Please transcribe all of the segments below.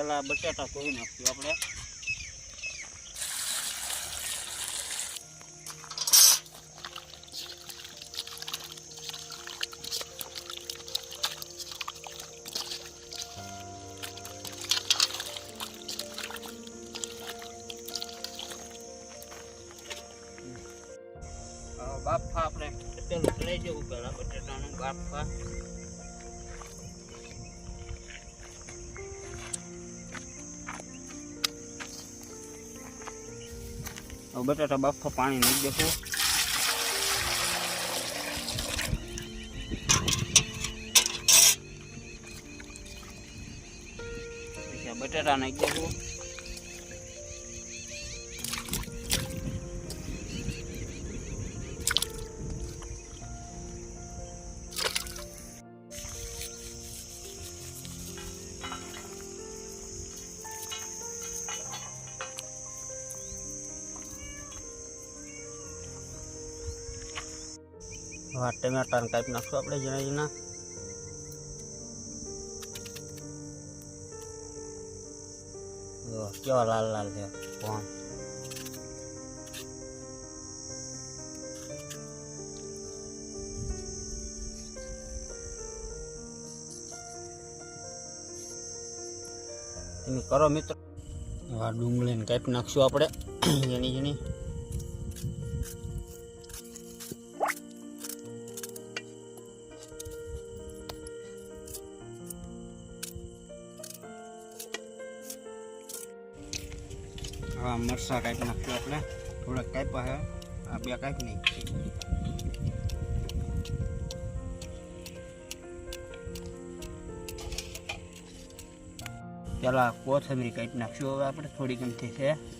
પેલા બટાટા ધોઈ નાખશું આપણે. અ, બાફા આપણે પેલું લઈ જવું પેલા બટાટાનું બાફા. બટાટા બાફા પાણી નાખી દેશું. બટાટા નાખી દેશું. હા ટમેટાને કાપી નાખશું આપણે ઝીણા ઝીણા જો કેવા લાલ લાલ છે કોણ તમે કરો મિત્રો આ ડુંગળીને કાપી નાખશું આપણે ઝીણી ઝીણી હા મરસા કાપી નાખ્યું આપણે. થોડાક કાપ્યા છે. આ બે કાપી નહીં. પેલા કોથમીર કાપી નાખશું હવે આપણે. થોડી ગમતી છે.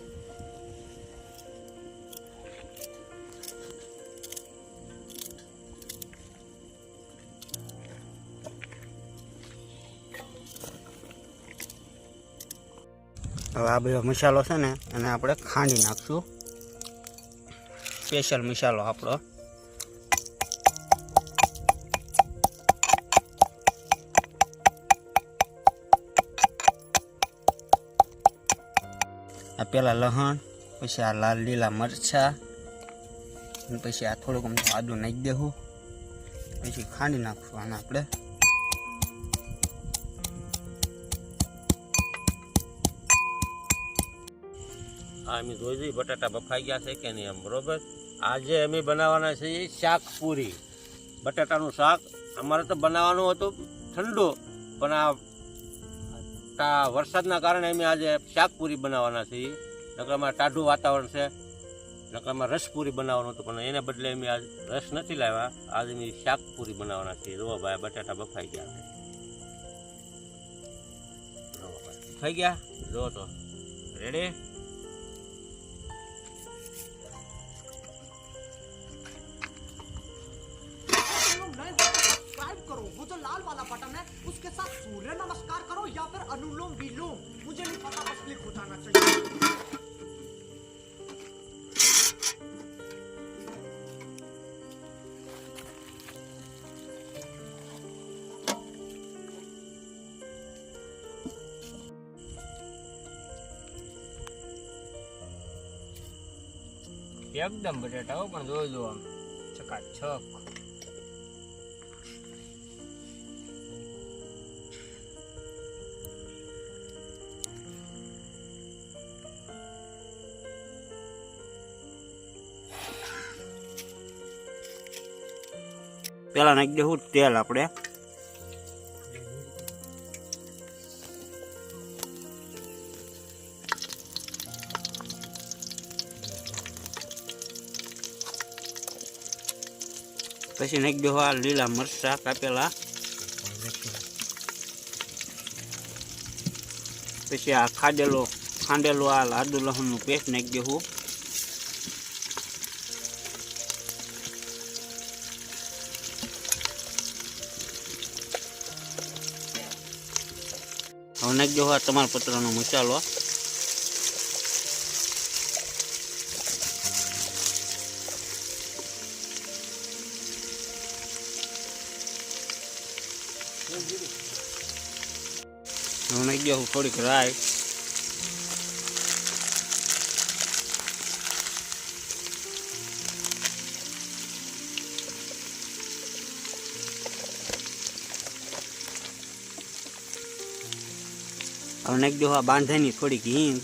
હવે આ બધો મસાલો છે ને, એને આપણે ખાંડી નાખશું. સ્પેશિયલ મસાલો આપણો. આ પેલા લહણ, પછી આ લાલ લીલા મરચા પછી આ થોડુંક આદું નાખી દેવું. પછી ખાંડી નાખશું આને આપણે. આ અમે જોઈ જોઈ બટાટા બફાઈ ગયા છે કે નહીં એમ, બરોબર? આજે અમે બનાવવાના છે શાક પૂરી. બટાટાનું શાક અમારે તો બનાવવાનું હતું ઠંડુ, પણ આ વરસાદના કારણે અમે આજે શાક પૂરી બનાવવાના છીએ. નકર અમારે ટાઢું વાતાવરણ છે, નકર અમારે રસપૂરી બનાવવાનું હતું, પણ એને બદલે અમે આજ રસ નથી લાવ્યા. આજે અમે શાક પૂરી બનાવવાના છીએ. જુઓ ભાઈ બટાટા બફાઈ ગયા બફાઈ ગયા? જો તો રેડી करो वो जो लाल वाला बटन है उसके साथ सूर्य नमस्कार करो या फिर अनुलोम विलोम मुझे नहीं पता बस क्लिक हो जाना चाहिए એકદમ બટાટા હો પણ જોઈ જો આમ ચકાચક પેલા નાખી દેવું, તેલ આપણે. પછી નાખી દેવા આ લીલા મરચા કાપેલા. પછી આ ખાડેલો, ખાંડેલો આ આદુ લસણનું પેસ્ટ નાખી દેવું. હવે નાખી આ તમાલપત્રનો મસાલો. હું નાખી થોડીક રાય હવે નાખી દઉં આ બાંધાની થોડીક હિંગ.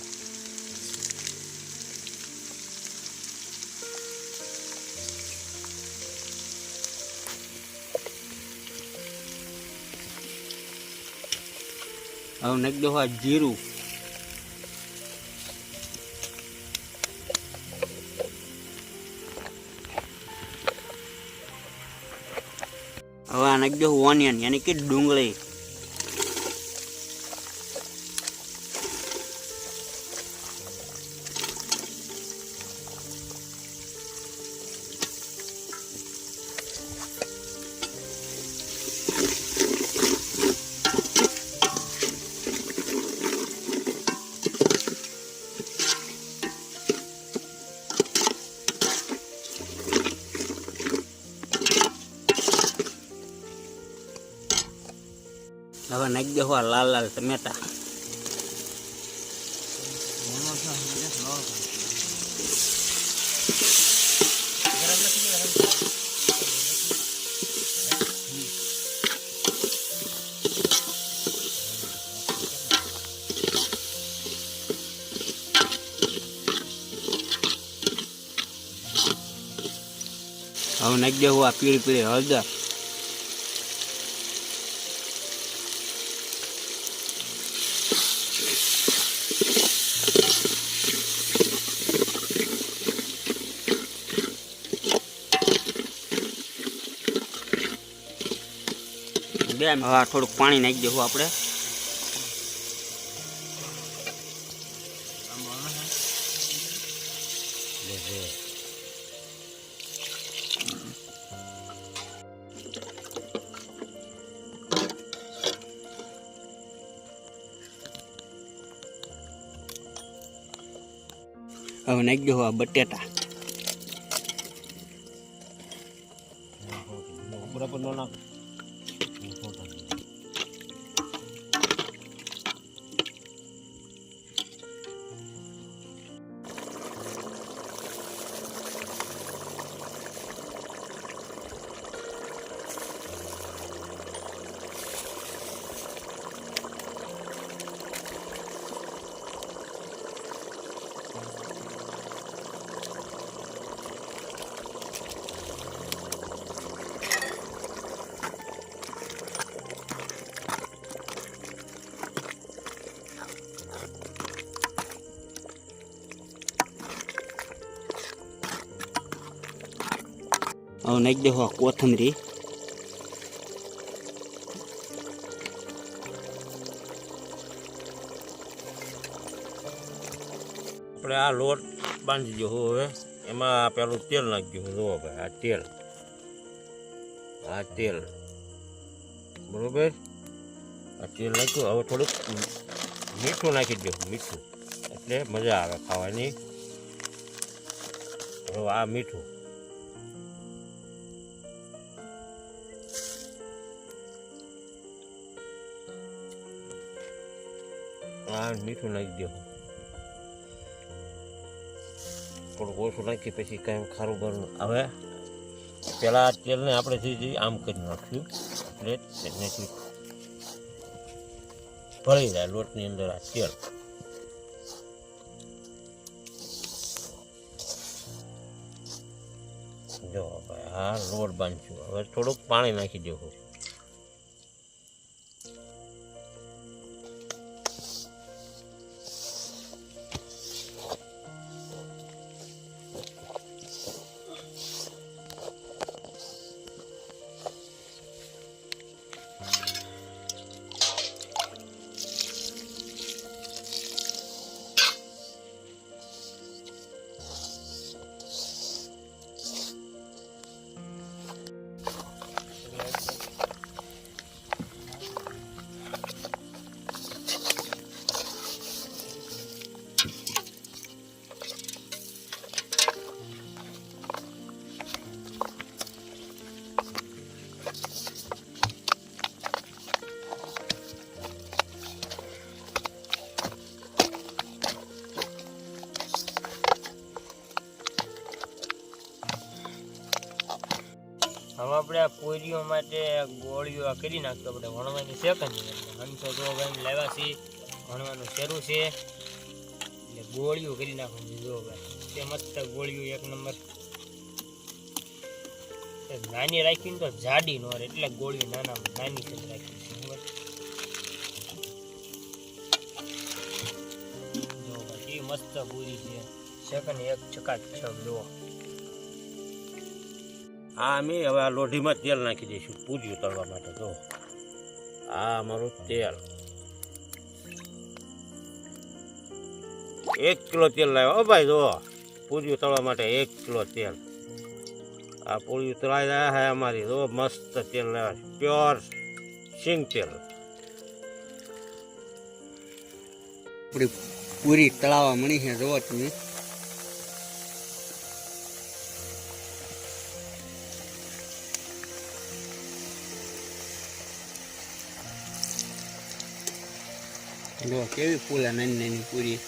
હવે નાખી આ જીરું. હવે આ નાખી દઉં ઓનિયન યાની કે ડુંગળી. નાખી દઉં આ લાલ લાલ ટમેટા હવે નાખી દઉં આ પીળી પીળી હળદર બે હવે આ થોડુંક પાણી નાખી દેવું આપણે. હવે નાખી દેવું આ બટેટા. હવે નાખી દેવું કોથમરી આપણે આ લોટ બાંધી દો હવે એમાં પેલું તેલ નાખજો જુઓ ભાઈ આ તેલ આ તેલ બરોબર આ તેલ નાખ્યું હવે થોડુંક મીઠું નાખી દો મીઠું એટલે મજા આવે ખાવાની હવે આ મીઠું આ મીઠું નાખી દો થોડુંક ઓછું નાખી પછી કાંઈ ખારું બરું હવે પેલા તેલને આપણે સીધી આમ કરી નાખ્યું, એટલે એનાથી ભળી જાય લોટની અંદર આ તેલ. જો ભાઈ, આ લોટ બાંધશું હવે થોડુંક પાણી નાખી દેવું ભાઈ માટે ગોળીઓ કરી નાખતો આપણે. વણવાની છે કે હંસો જો ભાઈ લેવા છે, વણવાનું શરૂ છે. એટલે ગોળીઓ કરી નાખવાની જો ભાઈ. તે મસ્ત ગોળીઓ એક નંબર. નાની રાખીને તો જાડી નો એટલે ગોળીઓ નાના નાની કરી રાખી મસ્ત પૂરી છે. સેકન્ડ એક ચકાચક, જુઓ. આ અમે હવે આ લોઢીમાં તેલ નાખી દઈશું પૂરીઓ તળવા માટે તો આ અમારું તેલ. એક કિલો તેલ લાવ્યો, હો ભાઈ, જો. પૂરી તળવા માટે એક કિલો તેલ. આ પૂરી તળાઈ રહ્યા છે અમારી, જો, મસ્ત તેલ લાવ્યા પ્યોર સિંગ તેલ. આપણી પૂરી તળાવવા મળી છે, જોવો તમે. જો કેવી ફૂલે નાની નાની પૂરી?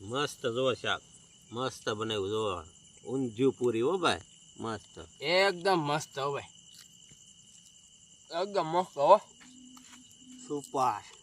મસ્ત જો શાક મસ્ત બનાવ્યું જો. ઊંધ્યું પૂરી હો ભાઈ મસ્ત. એકદમ મસ્ત હવે એકદમ મસ્ત હો. સુપર.